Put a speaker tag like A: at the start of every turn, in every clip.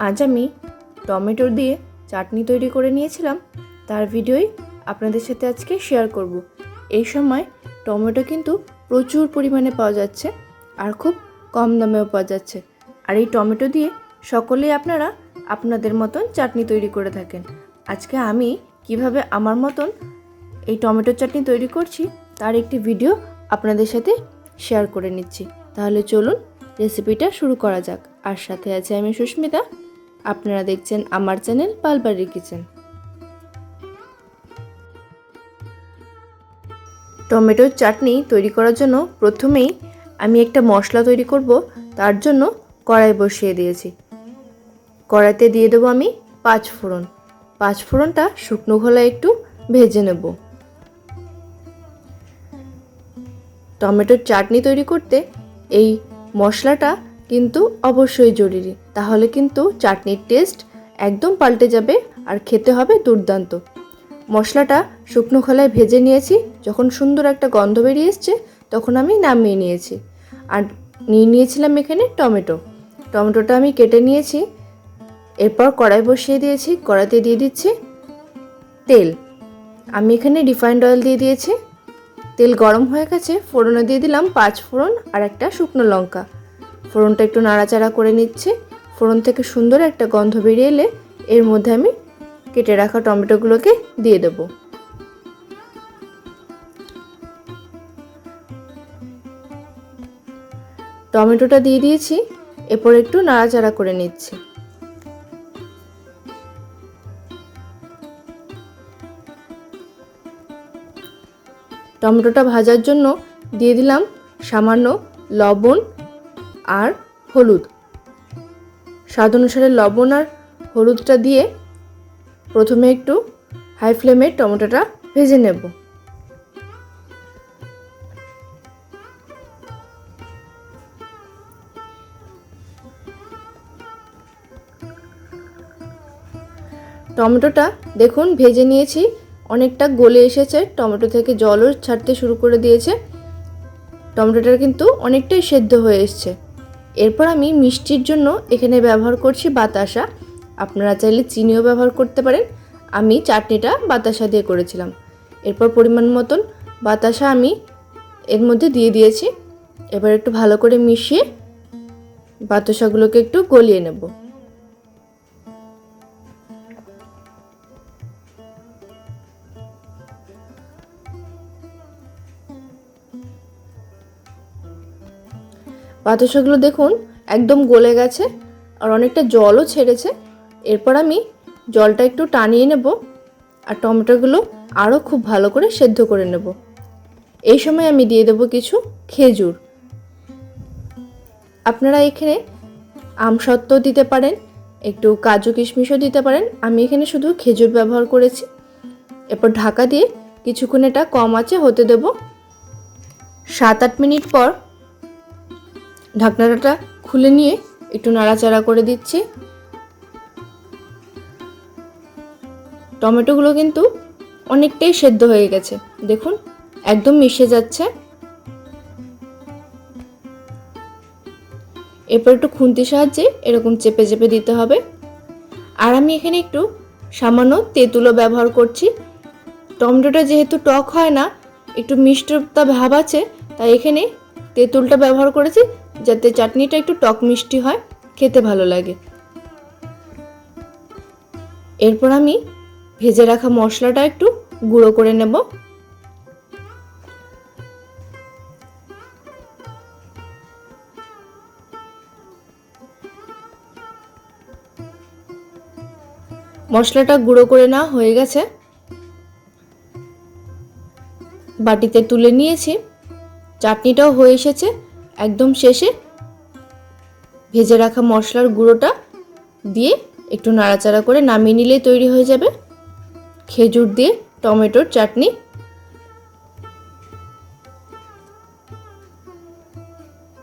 A: আজ আমি টমেটো দিয়ে চাটনি তৈরি করে নিয়েছিলাম। তার ভিডিওই আপনাদের সাথে আজকে শেয়ার করব। এই সময় টমেটো কিন্তু প্রচুর পরিমাণে পাওয়া যাচ্ছে আর খুব কম দামেও পাওয়া যাচ্ছে। আর এই টমেটো দিয়ে সকলেই আপনারা আপনাদের মতন চাটনি তৈরি করে থাকেন। আজকে আমি কীভাবে আমার মতন এই টমেটো চাটনি তৈরি করছি তার একটি ভিডিও আপনাদের সাথে শেয়ার করে নিচ্ছি। তাহলে চলুন রেসিপিটা শুরু করা যাক। আর সাথে আছে আমি সুস্মিতা। আপনারা দেখছেন আমার চ্যানেল পালবাড়ির কিচেন। টমেটোর চাটনি তৈরি করার জন্য প্রথমেই আমি একটা মশলা তৈরি করব, তার জন্য কড়াই বসিয়ে দিয়েছি। কড়াইতে দিয়ে দেবো আমি পাঁচ ফোড়ন। পাঁচ ফোড়নটা শুকনো ঘোলায় একটু ভেজে নেব। টমেটোর চাটনি তৈরি করতে এই মশলাটা কিন্তু অবশ্যই জরুরি। তাহলে কিন্তু চাটনির টেস্ট একদম পাল্টে যাবে আর খেতে হবে দুর্দান্ত। মশলাটা শুকনো খোলায় ভেজে নিয়েছি, যখন সুন্দর একটা গন্ধ বেরিয়ে এসছে, তখন আমি নামিয়ে নিয়েছি। আর নিয়ে নিয়েছিলাম এখানে টমেটো। টমেটোটা আমি কেটে নিয়েছি, এরপর কড়াই বসিয়ে দিয়েছি, কড়াইতে দিয়ে দিচ্ছি তেল। আমি এখানে রিফাইন্ড অয়েল দিয়ে দিয়েছি। তেল গরম হয়ে গেছে, ফোড়নে দিয়ে দিলাম পাঁচ ফোড়ন আর একটা শুকনো লঙ্কা। ফোড়নটা একটু নাড়াচাড়া করে নিচ্ছি। ফোড়ন থেকে সুন্দর একটা গন্ধ বেরিয়ে এলে এর মধ্যে আমি কেটে রাখা টমেটোগুলোকে দিয়ে দেবো। টমেটোটা দিয়ে দিয়েছি, এরপর একটু নাড়াচাড়া করে নিচ্ছি। টমেটোটা ভাজার জন্য দিয়ে দিলাম সামান্য লবণ আর হলুদ। স্বাদ অনুসারে লবণ আর হলুদটা দিয়ে প্রথমে একটু হাই ফ্লেমে টমেটোটা ভেজে নেব। টমেটোটা দেখুন ভেজে নিয়েছি, অনেকটা গলে এসেছে, টমেটো থেকে জলও ছাড়তে শুরু করে দিয়েছে। টমেটোটা কিন্তু অনেকটাই সেদ্ধ হয়ে এসছে। এরপর আমি মিষ্টির জন্য এখানে ব্যবহার করছি বাতাসা। আপনারা চাইলে চিনিও ব্যবহার করতে পারেন। আমি চাটনিটা বাতাসা দিয়ে করেছিলাম। এরপর পরিমাণ মতন বাতাসা আমি এর মধ্যে দিয়ে দিয়েছি। এবার একটু ভালো করে মিশিয়ে বাতাসাগুলোকে একটু গলিয়ে নেব। বাতাসাগুলো দেখুন, একদম গলে গেছে আর অনেকটা জলও ছেড়েছে। এরপর আমি জলটা একটু টানিয়ে নেব আর টমেটোগুলো আরও খুব ভালো করে সেদ্ধ করে নেব। এই সময় আমি দিয়ে দেবো কিছু খেজুর। আপনারা এখানে আমসত্ত্ব দিতে পারেন, একটু কাজু কিশমিশও দিতে পারেন। আমি এখানে শুধু খেজুর ব্যবহার করেছি। এরপর ঢাকা দিয়ে কিছুক্ষণ এটা কম আছে হতে দেব। সাত আট মিনিট পর ঢাকনাটা খুলে নিয়ে একটু নাড়াচাড়া করে দিচ্ছি। টমেটোগুলো কিন্তু অনেকটাই সেদ্ধ হয়ে গেছে। দেখুন, একদম মিশে যাচ্ছে। এরপর একটু খুন্তির সাহায্যে এরকম চেপে চেপে দিতে হবে। আর আমি এখানে একটু সামান্য তেঁতুলও ব্যবহার করছি। টমেটোটা যেহেতু টক হয় না, একটু মিষ্টতা ভাব আছে, তাই এখানে তেঁতুলটা ব্যবহার করেছি। যাতে চাটনিটা একটু টক মিষ্টি হয়, খেতে ভালো লাগে। এরপর আমি ভেজে রাখা মশলাটা একটু গুঁড়ো করে নেব। মশলাটা গুঁড়ো করে না হয়ে গেছে। বাটিতে তুলে নিয়েছি। চাটনিটাও হয়ে এসেছে। একদম শেষে ভেজে রাখা মশলার গুঁড়োটা দিয়ে একটু নাড়াচাড়া করে নামিয়ে নিলেই তৈরি হয়ে যাবে। খেজুর দিয়ে টমেটোর চাটনি।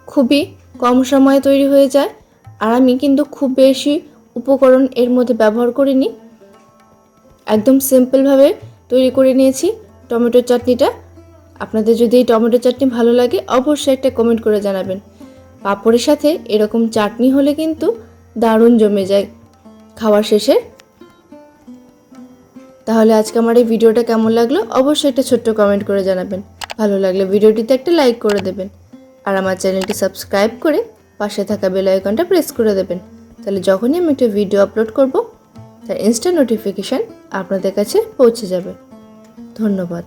A: খুবই কম সময়ে তৈরি হয়ে যায় আর আমি কিন্তু খুব বেশি উপকরণ এর মধ্যে ব্যবহার করিনি। একদম সিম্পলভাবে তৈরি করে নিয়েছি টমেটোর চাটনিটা। আপনাদের যদি এই টমেটো চাটনি ভালো লাগে, অবশ্যই একটা কমেন্ট করে জানাবেন। পাঁপড়ের সাথে এরকম চাটনি হলে কিন্তু দারুণ জমে যায় খাওয়ার শেষে। তাহলে আজকে আমার এই ভিডিওটা কেমন লাগল, অবশ্যই একটা ছোট্ট কমেন্ট করে জানাবেন। ভালো লাগলে ভিডিওটিতে একটা লাইক করে দেবেন। আর আমার চ্যানেলটি সাবস্ক্রাইব করে পাশে থাকা বেল আইকনটা প্রেস করে দেবেন। তাহলে যখনই আমি একটা ভিডিও আপলোড করব, তার ইনস্ট্যান্ট নোটিফিকেশান আপনাদের কাছে পৌঁছে যাবে। ধন্যবাদ।